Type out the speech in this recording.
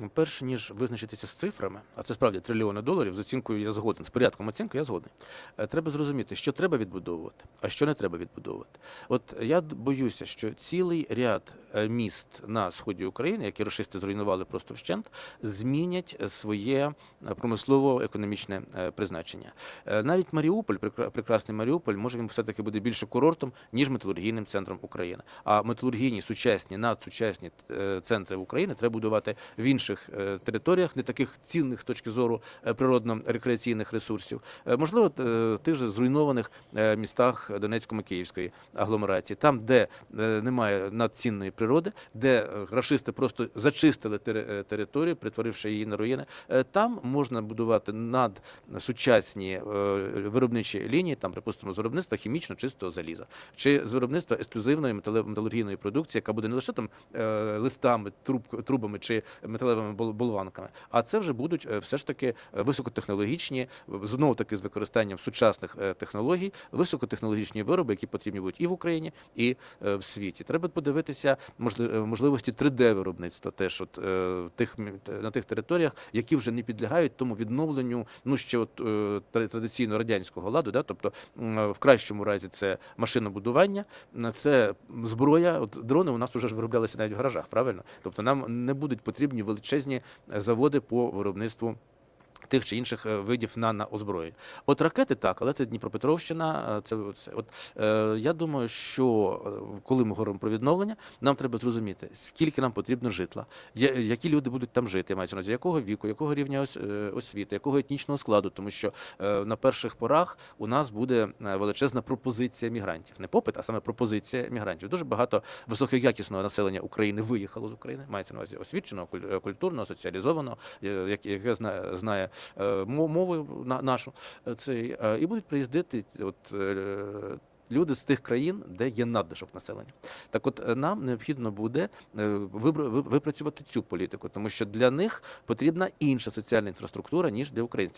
Ну, Перш ніж визначитися з цифрами, а це справді трильйони доларів, з оцінкою я згоден, з порядком оцінки я згоден. е, Треба зрозуміти, що треба відбудовувати, а що не треба відбудовувати. От я боюся, що цілий ряд міст на сході України, які рашисти зруйнували просто вщент, змінять е, своє е, промислово-економічне е, призначення. Е, Навіть Маріуполь, прекра- прекрасний Маріуполь, може він все-таки буде більше курортом, ніж металургійним центром України. А металургійні сучасні, надсучасні е, центри України треба будувати в інших е, територіях, не таких цінних з точки зору е, природно-рекреаційних ресурсів. Е, Можливо, е, тих же зруйнованих е, містах Донецько-Київської агломерації, там, де е, немає надцінної природи, де е, рашисти просто зачистили е, територію, притворивши її на руїни. Е, Там можна будувати надсучасні е, виробничі лінії, там, припустимо, з виробництва хімічно чистого заліза, чи з виробництва ексклюзивної металургійної продукції, яка буде не лише там е, листами, труб, трубами чи металевими бол- болванками, а це вже будуть е, все ж таки е, високотехнологічні, знову таки з використанням сучасних е, технологій, високотехнологічні вироби, які потрібні будуть і в Україні, і е, в світі. Треба подивитися е, можливості 3D-виробництва теж от, е, тих, на тих територіях, які вже не підлягають тому відновленню, ну ще от е, традиційно радянського ладу, да? тобто в кращому разі це машинобудування, це зброя. От дрони у нас вже ж вироблялися навіть в гаражах, правильно? Тобто нам не будуть потрібні величезні е, заводи по виробництву. Тих чи інших е, видів на, на озброєнь. От ракети так, але це Дніпропетровщина. е, Це, це от е, я думаю, що е, коли ми говоримо про відновлення, нам треба зрозуміти, скільки нам потрібно житла, які люди будуть там жити, я маю на увазі, якого віку, якого рівня ос- освіти, якого етнічного складу, тому що е, на перших порах у нас буде величезна пропозиція мігрантів, не попит, а саме пропозиція мігрантів. Дуже багато високоякісного населення України виїхало з України, мається на увазі освіченого, куль- культурного, соціалізованого, як- яке знає, е, мову нашу е, цей, е, і будуть приїздити от. Люди з тих країн, де є надлишок населення, так от нам необхідно буде випрацювати цю політику, тому що для них потрібна інша соціальна інфраструктура ніж для українців.